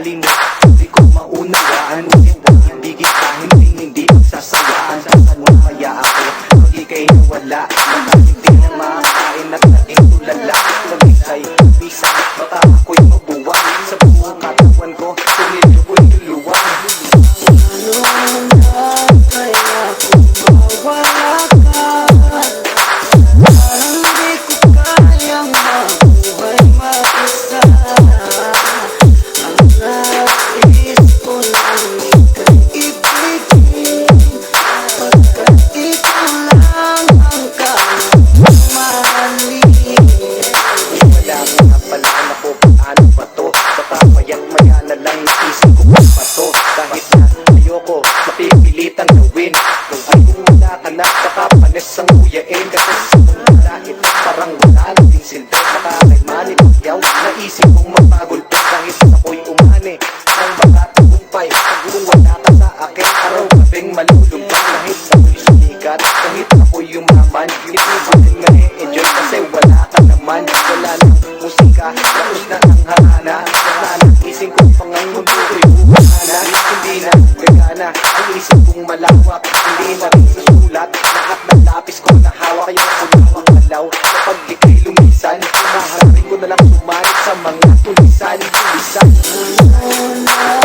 limitar. ka Lapos na ang hana. Nanangising ko pang ang mundo ko'y buhana Hindi na gagana Ang isip kong malawak. Hindi na susulat. Lahat ng lapis ko nahawa Kayo kulawang alaw Kapag ikay lumisan Maharapin ko na lang sumanit sa mga tulisan Tulisan. Tulisan.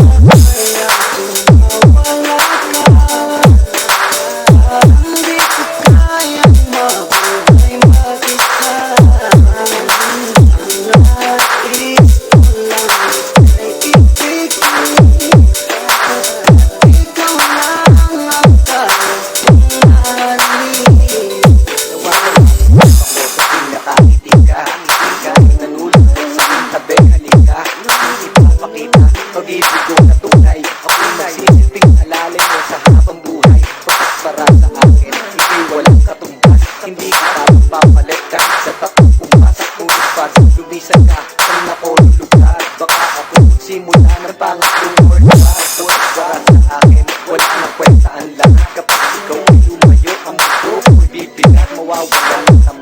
magpakita Pag-ibig ko na tunay. Ako nagsisisting alalim mo sa habang buhay. Pagkasara sa akin Hindi walang katumbas Hindi ka tapos papalit ka Sa tapos pumasok mo lupas Lumisan ka Ang ako lulugtad Baka ako simula ng pangatlong wala sa akin Wala nang kwenta ang lahat. Kapag ikaw ay lumayo ang mundo Kung mawawala ng